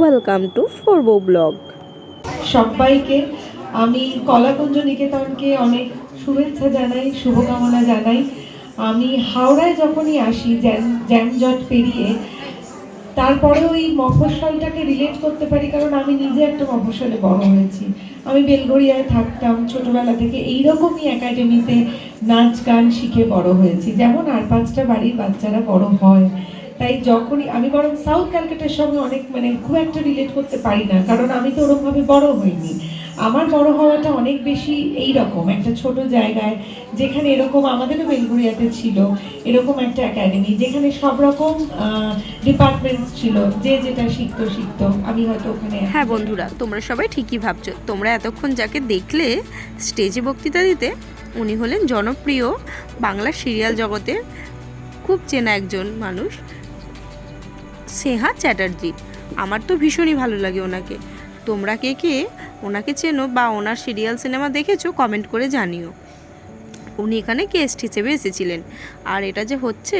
Welcome to ফোরবো blog সবাইকে আমি কলাকুঞ্জ নিকেতনকে অনেক শুভেচ্ছা জানাই, শুভকামনা জানাই। আমি হাওড়ায় যখনই আসি, জ্যাম পেরিয়ে, তারপরে ওই মফস্বলটাকে রিলেট করতে পারি, কারণ আমি নিজে একটা মফস্বলে বড় হয়েছি। আমি বেলগড়িয়ায় থাকতাম ছোটবেলা থেকে, এইরকমই একাডেমিতে নাচ গান শিখে বড় হয়েছি। যেমন আর পাঁচটা বাড়ির বাচ্চারা বড় হয় তাই যখনই আমি বরং সাউথ ক্যালকাটার সঙ্গে অনেক মানে খুব একটা রিলেট করতে পারি না, কারণ আমি তো ওরকমভাবে বড় হইনি। আমার বড় হওয়াটা অনেক বেশি এই রকম একটা ছোট জায়গায় যেখানে এরকম আমাদেরও বেলগুড়িয়াতে ছিল, এরকম একটা একাডেমি যেখানে সব রকম ডিপার্টমেন্টস ছিল, যে যেটা শিখতো, শিখত। আমি হয়তো ওখানে হ্যাঁ বন্ধুরা, তোমরা সবাই ঠিকই ভাবছ। তোমরা এতক্ষণ যাকে দেখলে স্টেজে বক্তৃতা দিতে, উনি হলেন জনপ্রিয় বাংলা সিরিয়াল জগতের খুব চেনা একজন মানুষ। স্নেহা চ্যাটার্জি। আমার তো ভীষণই ভালো লাগে ওনাকে। তোমরা কে কে ওনাকে চেনো বা ওনার সিরিয়াল সিনেমা দেখেছ কমেন্ট করে জানিও। উনি এখানে গেস্ট হিসেবে এসেছিলেন। আর এটা যে হচ্ছে,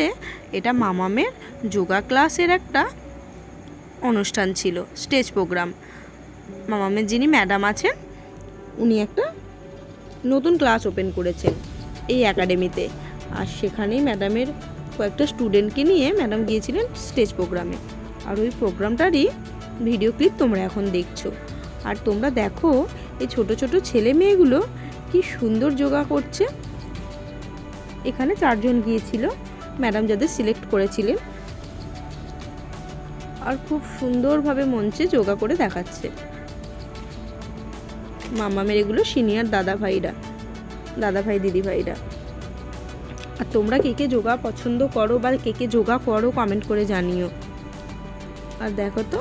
এটা মামামের যোগা ক্লাসের একটা অনুষ্ঠান ছিল, স্টেজ প্রোগ্রাম। মামামের যিনি ম্যাডাম আছেন, উনি একটা নতুন ক্লাস ওপেন করেছেন এই একাডেমিতে। আর সেখানেই ম্যাডামের কয়েকটা স্টুডেন্টকে নিয়ে ম্যাডাম গিয়েছিলেন স্টেজ প্রোগ্রামে আর ওই প্রোগ্রামটারই ভিডিও ক্লিপ তোমরা এখন দেখছ। আর তোমরা দেখো এই ছোট ছোট ছেলে মেয়েগুলো কি সুন্দর যোগা করছে। এখানে চারজন গিয়েছিল ম্যাডাম যাদের সিলেক্ট করেছিলেন। আর খুব সুন্দরভাবে মঞ্চে যোগা করে দেখাচ্ছে। মামামের এগুলো সিনিয়র দাদা ভাইরা, দাদা ভাই, দিদি ভাইরা। আর তোমরা কে কে যোগা পছন্দ করো বা কে কে যোগা করো কমেন্ট করে জানিও। আর দেখো তো,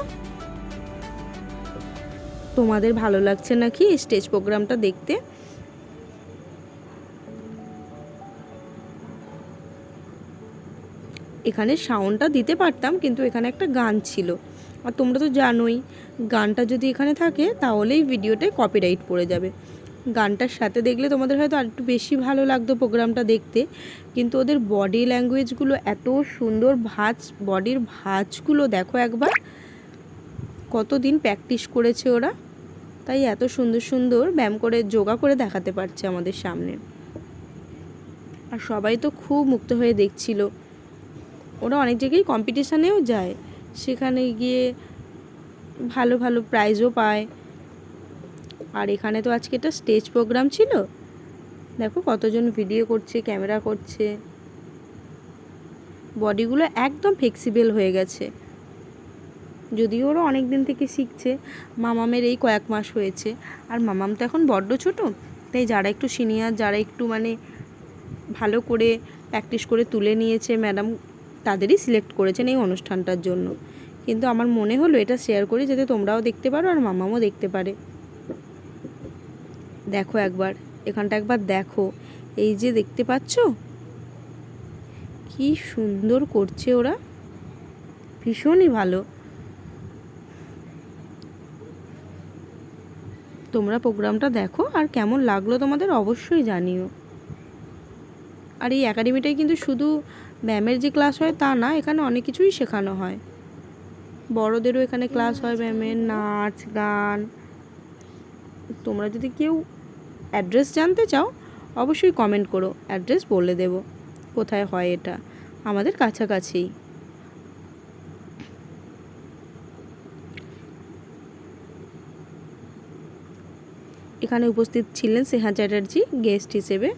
তোমাদের ভালো লাগছে নাকি স্টেজ প্রোগ্রামটা দেখতে? এখানে সাউন্ডটা দিতে পারতাম, কিন্তু এখানে একটা গান ছিল। আর তোমরা তো জানোই, গানটা যদি এখানে থাকে, তাহলেই ভিডিওটায় কপিরাইট পড়ে যাবে। গানটার সাথে দেখলে তোমাদের হয়তো আর একটু বেশি ভালো লাগতো প্রোগ্রামটা দেখতে, কিন্তু ওদের বডি ল্যাঙ্গুয়েজগুলো এত সুন্দর ভাঁজ বডির ভাঁজগুলো দেখো একবার। কতদিন প্র্যাকটিস করেছে ওরা, তাই এত সুন্দর সুন্দর ব্যায়াম করে যোগা করে দেখাতে পারছে আমাদের সামনে। আর সবাই তো খুব মুক্ত হয়ে দেখছিল। ওরা অনেক জায়গায় কম্পিটিশানেও যায়, সেখানে গিয়ে ভালো ভালো প্রাইজও পায়। আর এখানে তো আজকে একটা স্টেজ প্রোগ্রাম ছিল। দেখো কতজন ভিডিও করছে, ক্যামেরা করছে। বডিগুলো একদম ফ্লেক্সিবল হয়ে গেছে। যদিও ওরা অনেক দিন থেকে শিখছে, মামামের এই কয়েক মাস হয়েছে। আর মামাম তো এখন বড্ড ছোট, তাই যারা একটু সিনিয়র যারা একটু মানে ভালো করে প্র্যাকটিস করে তুলে নিয়েছে ম্যাডাম তাদেরই সিলেক্ট করেছেন এই অনুষ্ঠানটার জন্য। কিন্তু আমার মনে হলো এটা শেয়ার করি যাতে তোমরাও দেখতে পারো আর মামামও দেখতে পারে। দেখো একবার, এখানটা একবার দেখো। এই যে দেখতে পাচ্ছ? কি সুন্দর করছে ওরা। ভীষণই ভালো। তোমরা প্রোগ্রামটা দেখো, আর কেমন লাগল তোমাদের অবশ্যই জানিও। আর এই একাডেমিটায় কিন্তু শুধু ব্যায়ামের যে ক্লাস হয় তা না, এখানে অনেক কিছুই শেখানো হয়। বড়দেরও এখানে ক্লাস হয় ব্যায়ামের নাচ, গান। তোমরা যদি কেউ অ্যাড্রেস জানতে চাও, অবশ্যই কমেন্ট করো। অ্যাড্রেস বলে দেব। কোথায় হয় এটা? আমাদের কাছাকাছি এখানে উপস্থিত ছিলেন স্নেহা চ্যাটার্জি গেস্ট হিসেবে।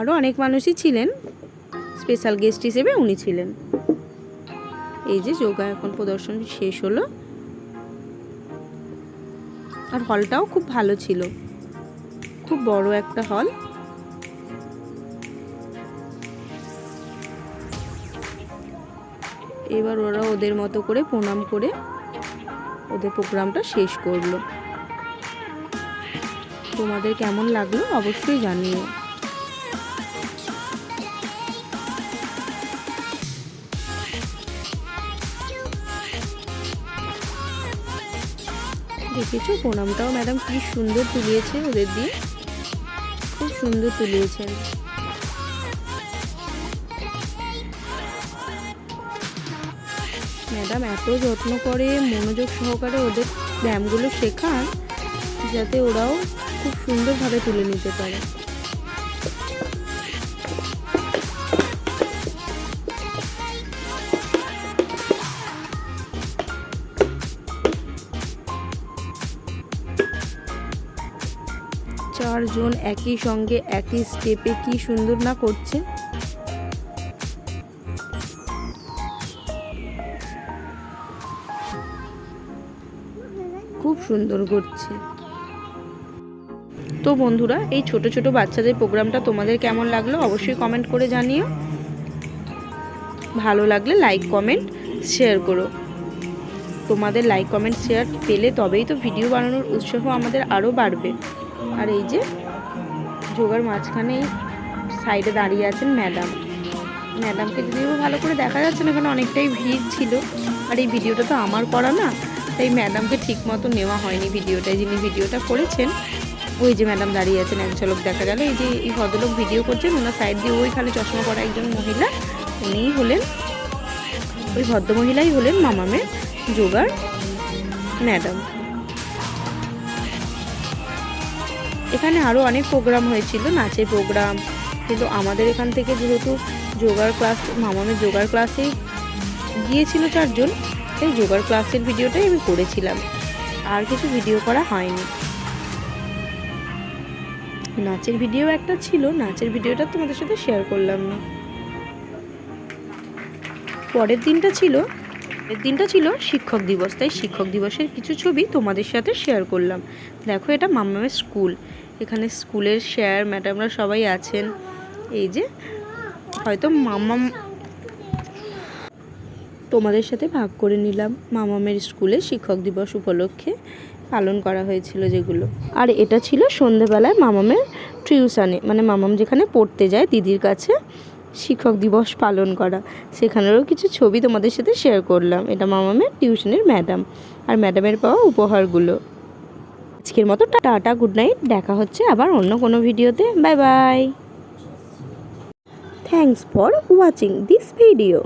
আরও অনেক মানুষই ছিলেন। স্পেশাল গেস্ট হিসেবে উনি ছিলেন। এই যে যোগা এখন প্রদর্শন শেষ হলো। আর হলটাও খুব ভালো ছিল। খুব বড় একটা হল। এবার ওরা ওদের মতো করে প্রণাম করে ওদের প্রোগ্রামটা শেষ করল। তোমাদের কেমন লাগল অবশ্যই জানিও। দেখেছ? প্রণামটাও ম্যাডাম কি সুন্দর তুলিয়েছে ওদের দিয়ে। সুন্দর তুলিয়েছেন। ম্যাডাম, এত যত্ন করে, মনোযোগ সহকারে ওদের ব্যায়ামগুলো শেখান, যাতে ওরাও খুব সুন্দরভাবে তুলে নিতে পারে। চারজন একই সঙ্গে একই স্টেপে কি সুন্দর না করছে? খুব সুন্দর করছে। তো বন্ধুরা, এই ছোট ছোট বাচ্চাদের প্রোগ্রামটা তোমাদের কেমন লাগল অবশ্যই কমেন্ট করে জানিও। ভালো লাগলে লাইক কমেন্ট শেয়ার করো। তোমাদের লাইক কমেন্ট শেয়ার পেলে তবেই তো ভিডিও বানানোর উৎসাহ আমাদের আরও বাড়বে। আর এই যে যোগার মাঝখানে সাইডে দাঁড়িয়ে আছেন ম্যাডাম। ম্যাডামকে যদিও ভালো করে দেখা যাচ্ছে না, এখানে অনেকটাই ভিড় ছিল। আর এই ভিডিওটা তো আমার করা না, তাই ম্যাডামকে ঠিক মতো নেওয়া হয়নি ভিডিওটা যিনি ভিডিওটা করেছেন। ওই যে ম্যাডাম দাঁড়িয়ে আছেন, এক ঝলক দেখা গেল। এই যে এই ভদ্রলোক ভিডিও করছেন, ওনার সাইড দিয়ে ওই খালি চশমা পরা একজন মহিলা, উনিই হলেন। ওই ভদ্রমহিলাই হলেন মামামের যোগার ম্যাডাম। এখানে আরও অনেক প্রোগ্রাম হয়েছিল, নাচের প্রোগ্রাম কিন্তু আমাদের এখান থেকে যেহেতু যোগার ক্লাস মামামের যোগার ক্লাসে গিয়েছিল চারজন, তাই যোগার ক্লাসের ভিডিওটাই আমি করেছিলাম। আর কিছু ভিডিও করা হয়নি। নাচের ভিডিও একটা ছিল, নাচের ভিডিওটা তোমাদের সাথে শেয়ার করলাম না। পরের দিনটা ছিল পরের দিনটা ছিল শিক্ষক দিবস, তাই শিক্ষক দিবসের কিছু ছবি তোমাদের সাথে শেয়ার করলাম। দেখো, এটা মামামের স্কুল এখানে স্কুলের স্যার ম্যাডামরা সবাই আছেন। এই যে, হয়তো মামাম তোমাদের সাথে ভাগ করে নিলাম। মামামের স্কুলে শিক্ষক দিবস উপলক্ষে পালন করা হয়েছিল যেগুলো। আর এটা ছিল সন্ধেবেলায় মামামের টিউশানে মানে মামাম যেখানে পড়তে যায় দিদির কাছে শিক্ষক দিবস পালন করা। সেখানেরও কিছু ছবি তোমাদের সাথে শেয়ার করলাম। এটা মামামের টিউশনের ম্যাডাম আর ম্যাডামের পাওয়া উপহারগুলো। আজকের মতো টাটা গুড নাইট দেখা হচ্ছে আবার অন্য কোনো ভিডিওতে bye bye thanks for watching this video